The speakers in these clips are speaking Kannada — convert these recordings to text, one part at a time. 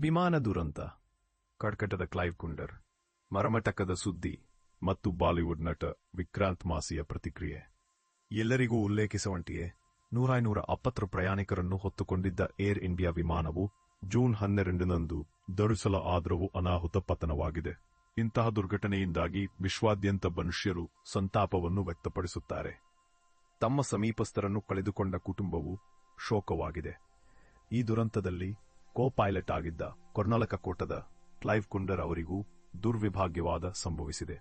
ವಿಮಾನ ದುರಂತ ಕಡ್ಕಟದ ಕ್ಲೈವ್ ಕುಂಡರ್, ಮರಮಟಕದ ಸುದ್ದಿ ಮತ್ತು ಬಾಲಿವುಡ್ ನಟ ವಿಕ್ರಾಂತ್ ಮಾಸಿಯ ಪ್ರತಿಕ್ರಿಯೆ. ಎಲ್ಲರಿಗೂ ಉಲ್ಲೇಖಿಸುವಂತೆಯೇ ನೂರ ಅಪ್ಪತ್ತು ಪ್ರಯಾಣಿಕರನ್ನು ಹೊತ್ತುಕೊಂಡಿದ್ದ ಏರ್ ಇಂಡಿಯಾ ವಿಮಾನವು ಜೂನ್ ಹನ್ನೆರಡರಂದು ದರುಸಲ ಆದ್ರವು ಅನಾಹುತ ಪತನವಾಗಿದೆ. ಇಂತಹ ದುರ್ಘಟನೆಯಿಂದಾಗಿ ವಿಶ್ವಾದ್ಯಂತ ಮನುಷ್ಯರು ಸಂತಾಪವನ್ನು ವ್ಯಕ್ತಪಡಿಸುತ್ತಾರೆ. ತಮ್ಮ ಸಮೀಪಸ್ಥರನ್ನು ಕಳೆದುಕೊಂಡ ಕುಟುಂಬವು ಶೋಕವಾಗಿದೆ. ಈ ದುರಂತದಲ್ಲಿ ಕೋ ಪೈಲಟ್ ಆಗಿದ್ದ ಕೊರ್ನಾಲಕ ಕೋಟದ ಕ್ಲೈವ್ ಕುಂಡರ್ ಅವರಿಗೂ ದುರ್ವಿಭಾಗ್ಯವಾದ ಸಂಭವಿಸಿದೆ.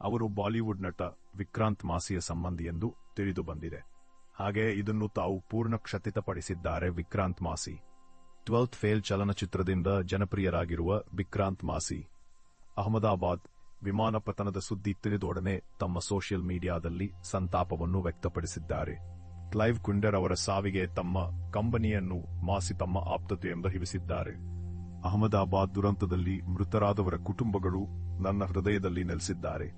ಅವರು ಬಾಲಿವುಡ್ ನಟ ವಿಕ್ರಾಂತ್ ಮಾಸಿಯ ಸಂಬಂಧಿ ಎಂದು ತಿಳಿದು ಬಂದಿದೆ. ಹಾಗೆ ಇದನ್ನು ತಾವು ಪೂರ್ಣ ಕ್ಷತಿತಪಡಿಸಿದ್ದಾರೆ ವಿಕ್ರಾಂತ್ ಮಾಸಿ. ಟ್ವೆಲ್ತ್ ಫೇಲ್ ಚಲನಚಿತ್ರದಿಂದ ಜನಪ್ರಿಯರಾಗಿರುವ ವಿಕ್ರಾಂತ್ ಮಾಸಿ, ಅಹಮದಾಬಾದ್ ವಿಮಾನ ಪತನದ ಸುದ್ದಿ ತಿಳಿದೊಡನೆ ತಮ್ಮ ಸೋಷಿಯಲ್ ಮೀಡಿಯಾದಲ್ಲಿ ಸಂತಾಪವನ್ನು ವ್ಯಕ್ತಪಡಿಸಿದ್ದಾರೆ. ಕ್ಲೈವ್ ಕುಂಡರ್ ಅವರ ಸಾವಿಗೆ ತಮ್ಮ ಕಂಬನಿಯನ್ನು ಮಾಸಿ ತಮ್ಮ ಆಪ್ತತೆಯಿಂದ ಹಿವಿಸಿದ್ದಾರೆ. ಅಹಮದಾಬಾದ್ ದುರಂತದಲ್ಲಿ ಮೃತರಾದವರ ಕುಟುಂಬಗಳು ನನ್ನ ಹೃದಯದಲ್ಲಿ ನೆಲೆಸಿದ್ದಾರೆ.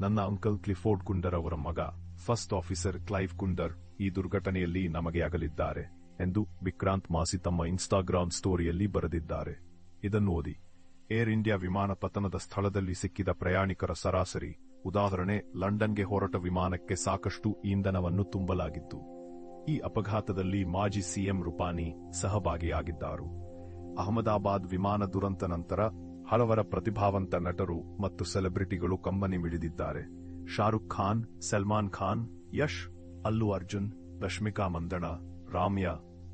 ನನ್ನ ಅಂಕಲ್ ಕ್ಲಿಫೋರ್ಡ್ ಕುಂಡರ್ ಅವರ ಮಗ, ಫಸ್ಟ್ ಆಫೀಸರ್ ಕ್ಲೈವ್ ಕುಂಡರ್, ಈ ದುರ್ಘಟನೆಯಲ್ಲಿ ನಮಗೆ ಅಗಲಿದ್ದಾರೆ ಎಂದು ವಿಕ್ರಾಂತ್ ಮಾಸಿ ತಮ್ಮ ಇನ್ಸ್ಟಾಗ್ರಾಮ್ ಸ್ಟೋರಿಯಲ್ಲಿ ಬರೆದಿದ್ದಾರೆ. ಇದನ್ನು ಓದಿ. ಏರ್ ಇಂಡಿಯಾ ವಿಮಾನ ಪತನದ ಸ್ಥಳದಲ್ಲಿ ಸಿಕ್ಕಿದ ಪ್ರಯಾಣಿಕರ ಸರಾಸರಿ, ಉದಾಹರಣೆ, ಲಂಡನ್ಗೆ ಹೊರಟ ವಿಮಾನಕ್ಕೆ ಸಾಕಷ್ಟು ಇಂಧನವನ್ನು ತುಂಬಲಾಗಿತ್ತು. ಈ ಅಪಘಾತದಲ್ಲಿ ಮಾಜಿ ಸಿಎಂ ರೂಪಾನಿ ಸಹಭಾಗಿಯಾಗಿದ್ದರು ಅಹಮದಾಬಾದ್ ವಿಮಾನ ದುರಂತ ನಂತರ ಹಲವರ ಪ್ರತಿಭಾವಂತ ನಟರು ಮತ್ತು ಸೆಲೆಬ್ರಿಟಿಗಳು ಕಂಬನಿ ಮಿಡಿದಿದ್ದಾರೆ. ಶಾರುಖ್ ಖಾನ್, ಸಲ್ಮಾನ್ ಖಾನ್, ಯಶ್, ಅಲ್ಲು ಅರ್ಜುನ್, ರಶ್ಮಿಕಾ ಮಂದಣ ರಾಮ್ಯ,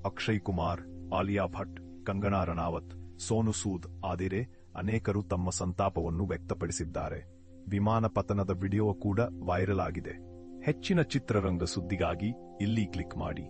ಅಕ್ಷಯ್ ಕುಮಾರ್, ಆಲಿಯಾ ಭಟ್, ಕಂಗನಾ ರಣಾವತ್ ಸೋನು ಸೂದ್ ಆದಿರೆ ಅನೇಕರು ತಮ್ಮ ಸಂತಾಪವನ್ನು ವ್ಯಕ್ತಪಡಿಸಿದ್ದಾರೆ. ವಿಮಾನ ಪತನದ ವಿಡಿಯೋ ಕೂಡ ವೈರಲ್ ಆಗಿದೆ. ಹೆಚ್ಚಿನ ಚಿತ್ರರಂಗ ಸುದ್ದಿಗಾಗಿ ಇಲ್ಲಿ ಕ್ಲಿಕ್ ಮಾಡಿ